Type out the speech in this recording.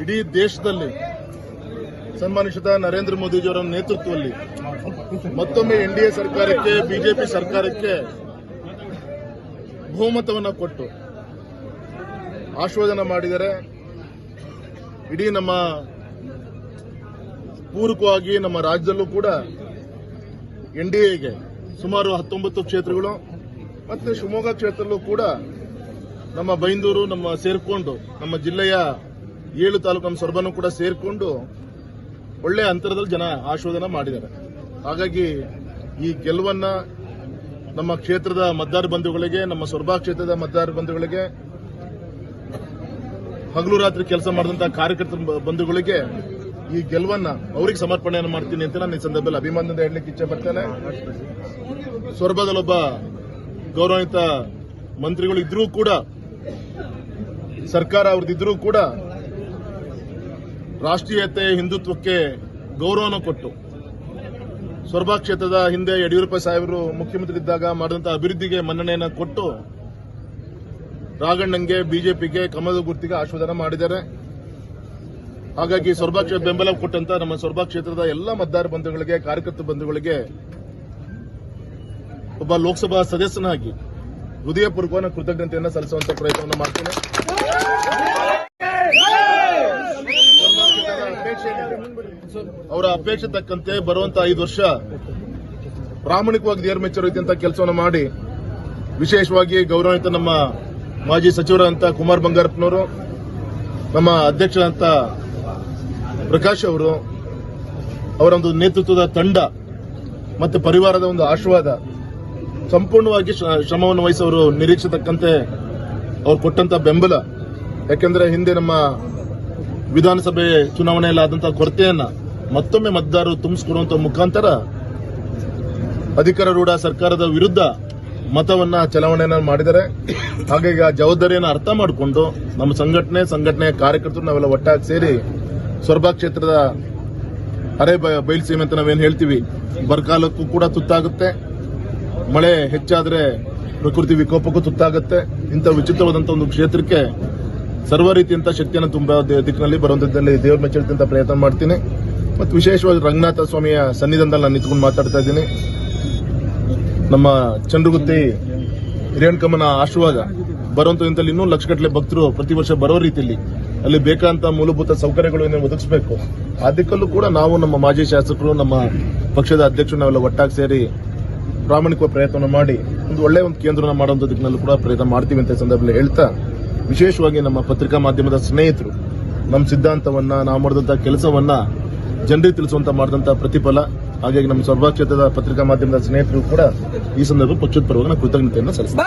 ಇಡೀ ದೇಶದಲ್ಲಿ ಸನ್ಮಾನಿಸಿದ ನರೇಂದ್ರ ಮೋದಿಜಿಯವರ ನೇತೃತ್ವದಲ್ಲಿ ಮತ್ತೊಮ್ಮೆ ಎನ್ ಸರ್ಕಾರಕ್ಕೆ, ಬಿಜೆಪಿ ಸರ್ಕಾರಕ್ಕೆ ಬಹುಮತವನ್ನು ಕೊಟ್ಟು ಆಶ್ವಾದನ ಮಾಡಿದರೆ ಇಡೀ ನಮ್ಮ ಪೂರಕವಾಗಿ ನಮ್ಮ ರಾಜ್ಯದಲ್ಲೂ ಕೂಡ ಎನ್ ಡಿ ಸುಮಾರು ಹತ್ತೊಂಬತ್ತು ಕ್ಷೇತ್ರಗಳು ಮತ್ತು ಶಿವಮೊಗ್ಗ ಕ್ಷೇತ್ರದಲ್ಲೂ ಕೂಡ ನಮ್ಮ ಬೈಂದೂರು, ನಮ್ಮ ಸೇರಿಕೊಂಡು ನಮ್ಮ ಜಿಲ್ಲೆಯ ಏಳು ತಾಲೂಕು ನಮ್ಮ ಸೊರಬನ್ನು ಕೂಡ ಸೇರಿಕೊಂಡು ಒಳ್ಳೆ ಅಂತರದಲ್ಲಿ ಜನ ಆಶೋಧನ ಮಾಡಿದ್ದಾರೆ. ಹಾಗಾಗಿ ಈ ಗೆಲುವನ್ನ ನಮ್ಮ ಕ್ಷೇತ್ರದ ಮತದಾರ ಬಂಧುಗಳಿಗೆ, ನಮ್ಮ ಸೊರಬ ಕ್ಷೇತ್ರದ ಮತದಾರ ಬಂಧುಗಳಿಗೆ, ಹಗಲು ರಾತ್ರಿ ಕೆಲಸ ಮಾಡಿದಂತಹ ಕಾರ್ಯಕರ್ತರ ಬಂಧುಗಳಿಗೆ ಈ ಗೆಲುವನ್ನ ಅವ್ರಿಗೆ ಸಮರ್ಪಣೆಯನ್ನು ಮಾಡ್ತೀನಿ ಅಂತ ನಾನು ಈ ಸಂದರ್ಭದಲ್ಲಿ ಅಭಿಮಾನದಿಂದ ಹೇಳಲಿಕ್ಕೆ ಇಚ್ಛೆ ಪಡ್ತೇನೆ. ಸೊರಬದಲ್ಲೊಬ್ಬ ಗೌರವಿತ ಮಂತ್ರಿಗಳು ಇದ್ರೂ ಕೂಡ, ಸರ್ಕಾರ ಅವ್ರದ್ದಿದ್ರೂ ಕೂಡ ರಾಷ್ಟ್ರೀಯತೆ ಹಿಂದುತ್ವಕ್ಕೆ ಗೌರವನ ಕೊಟ್ಟು ಸೊರಬ ಕ್ಷೇತ್ರದ ಹಿಂದೆ ಯಡಿಯೂರಪ್ಪ ಸಾಹೇಬರು ಮುಖ್ಯಮಂತ್ರಿ ಇದ್ದಾಗ ಮಾಡಿದಂತಹ ಅಭಿವೃದ್ಧಿಗೆ ಮನ್ನಣೆಯನ್ನು ಕೊಟ್ಟು ರಾಘಣ್ಣಂಗೆ ಬಿಜೆಪಿಗೆ ಕಮಲದ ಗುರ್ತಿಗೆ ಆಶ್ವಾದನ ಮಾಡಿದ್ದಾರೆ. ಹಾಗಾಗಿ ಸೊರಬ ಕ್ಷೇತ್ರ ಬೆಂಬಲ ಕೊಟ್ಟಂತ ನಮ್ಮ ಸೊರಬ ಕ್ಷೇತ್ರದ ಎಲ್ಲ ಮತದಾರ ಬಂಧುಗಳಿಗೆ, ಕಾರ್ಯಕರ್ತ ಬಂಧುಗಳಿಗೆ ಒಬ್ಬ ಲೋಕಸಭಾ ಸದಸ್ಯನಾಗಿ ಹೃದಯಪೂರ್ವಕವಾದ ಕೃತಜ್ಞತೆಯನ್ನು ಸಲ್ಲಿಸುವಂತ ಪ್ರಯತ್ನವನ್ನು ಮಾಡ್ತೇನೆ ಅಪೇಕ್ಷೆ ಏನಿದೆ? ಅವರ ಅಪೇಕ್ಷೆ ತಕ್ಕಂತೆ ಬರುವಂತ ಐದು ವರ್ಷ ಪ್ರಾಮಾಣಿಕವಾಗಿ ನೇರ ಮೆಚ್ಚುವಂತ ಕೆಲಸವನ್ನು ಮಾಡಿ, ವಿಶೇಷವಾಗಿ ಗೌರವಿತ ನಮ್ಮ ಮಾಜಿ ಸಚಿವರಂತ ಕುಮಾರ್ ಬಂಗಾರಪ್ಪನವರು, ನಮ್ಮ ಅಧ್ಯಕ್ಷರಂತ ಪ್ರಕಾಶ್ ಅವರು ಅವರ ಒಂದು ನೇತೃತ್ವದ ತಂಡ ಮತ್ತು ಪರಿವಾರದ ಒಂದು ಆಶೀರ್ವಾದ ಸಂಪೂರ್ಣವಾಗಿ ಶ್ರ- ಶ್ರಮವನ್ನು ವಹಿಸೋರು ನಿರೀಕ್ಷಿತಕ್ಕಂತೆ ಅವ್ರು ಕೊಟ್ಟಂತ ಬೆಂಬಲ. ಯಾಕೆಂದ್ರೆ ಹಿಂದೆ ನಮ್ಮ ವಿಧಾನಸಭೆ ಚುನಾವಣೆಯಲ್ಲಿ ಆದಂತಹ ಕೊರತೆಯನ್ನ ಮತ್ತೊಮ್ಮೆ ಮತದಾರರು ತುಂಬಿಸಿಕೊಡುವಂತ ಮುಖಾಂತರ ಅಧಿಕಾರಾರೂಢ ಸರ್ಕಾರದ ವಿರುದ್ಧ ಮತವನ್ನ ಚಲಾವಣೆಯನ್ನ ಮಾಡಿದ್ದಾರೆ. ಹಾಗಾಗಿ ಆ ಜವಾಬ್ದಾರಿಯನ್ನು ಅರ್ಥ ಮಾಡಿಕೊಂಡು ನಮ್ಮ ಸಂಘಟನೆ, ಸಂಘಟನೆಯ ಕಾರ್ಯಕರ್ತರು ನಾವೆಲ್ಲ ಒಟ್ಟಾಗಿ ಸೇರಿ ಸೊರಬ ಕ್ಷೇತ್ರದ ಅರೆ ಬಯಲ್ಸೀಮೆ ಅಂತ ನಾವೇನು ಹೇಳ್ತೀವಿ, ಬರಗಾಲಕ್ಕೂ ಕೂಡ ತುತ್ತಾಗುತ್ತೆ. ಮಳೆ ಹೆಚ್ಚಾದರೆ ಪ್ರಕೃತಿ ವಿಕೋಪಕ್ಕೂ ತುತ್ತಾಗುತ್ತೆ. ಇಂಥ ವಿಚಿತ್ರವಾದಂಥ ಒಂದು ಕ್ಷೇತ್ರಕ್ಕೆ ಸರ್ವ ರೀತಿಯಂತ ಶಕ್ತಿಯನ್ನು ತುಂಬ ದಿಕ್ಕಿನಲ್ಲಿ ಬರುವಂತದ್ದಲ್ಲಿ ದೇವ್ರ ಮೆಚ್ಚುವಂತ ಪ್ರಯತ್ನ ಮಾಡ್ತೀನಿ. ಮತ್ತು ವಿಶೇಷವಾಗಿ ರಂಗನಾಥ ಸ್ವಾಮಿಯ ಸನ್ನಿಧಾನದಲ್ಲಿ ನಾನು ನಿಂತ್ಕೊಂಡು ಮಾತಾಡ್ತಾ ಇದ್ದೀನಿ. ನಮ್ಮ ಚಂದ್ರಗುತ್ತಿ ಹಿರೇಣ್ಕಮ್ಮನ ಆಶೀರ್ವಾದ ಬರುವಂತ ಇಂಥಲ್ಲಿ ಇನ್ನೂ ಲಕ್ಷಗಟ್ಟಲೆ ಭಕ್ತರು ಪ್ರತಿ ವರ್ಷ ಬರೋ ರೀತಿಯಲ್ಲಿ ಅಲ್ಲಿ ಬೇಕಾದಂತ ಮೂಲಭೂತ ಸೌಕರ್ಯಗಳು ಒದಗಿಸಬೇಕು. ಅದಕ್ಕಲ್ಲೂ ದಿಕ್ಕಲ್ಲೂ ಕೂಡ ನಾವು ನಮ್ಮ ಮಾಜಿ ಶಾಸಕರು, ನಮ್ಮ ಪಕ್ಷದ ಅಧ್ಯಕ್ಷರು ನಾವೆಲ್ಲ ಒಟ್ಟಾಗಿ ಸೇರಿ ಪ್ರಾಮಾಣಿಕ ಪ್ರಯತ್ನ ಮಾಡಿ ಒಂದು ಒಳ್ಳೆಯ ಒಂದು ಕೇಂದ್ರನ ಮಾಡುವಂತ ದಿಕ್ಕಿನಲ್ಲೂ ಕೂಡ ಪ್ರಯತ್ನ ಮಾಡ್ತೀವಿ ಅಂತ ಸಂದರ್ಭದಲ್ಲಿ ಹೇಳ್ತಾ ವಿಶೇಷವಾಗಿ ನಮ್ಮ ಪತ್ರಿಕಾ ಮಾಧ್ಯಮದ ಸ್ನೇಹಿತರು. ನಮ್ಮ ಸಿದ್ಧಾಂತವನ್ನ, ನಾವು ಮಾಡಿದಂಥ ಕೆಲಸವನ್ನ ಜನರಿಗೆ ತಿಳಿಸುವಂತ ಮಾಡಿದಂತ ಪ್ರತಿಫಲ. ಹಾಗಾಗಿ ನಮ್ಮ ಸ್ವರ್ಭ ಕ್ಷೇತ್ರದ ಪತ್ರಿಕಾ ಮಾಧ್ಯಮದ ಸ್ನೇಹಿತರು ಕೂಡ ಈ ಸಂದರ್ಭ ಪಕ್ಷದ ಪರವಾಗಿ ನಾನು ಕೃತಜ್ಞತೆಯನ್ನು ಸಲ್ಲಿಸ್ತೀನಿ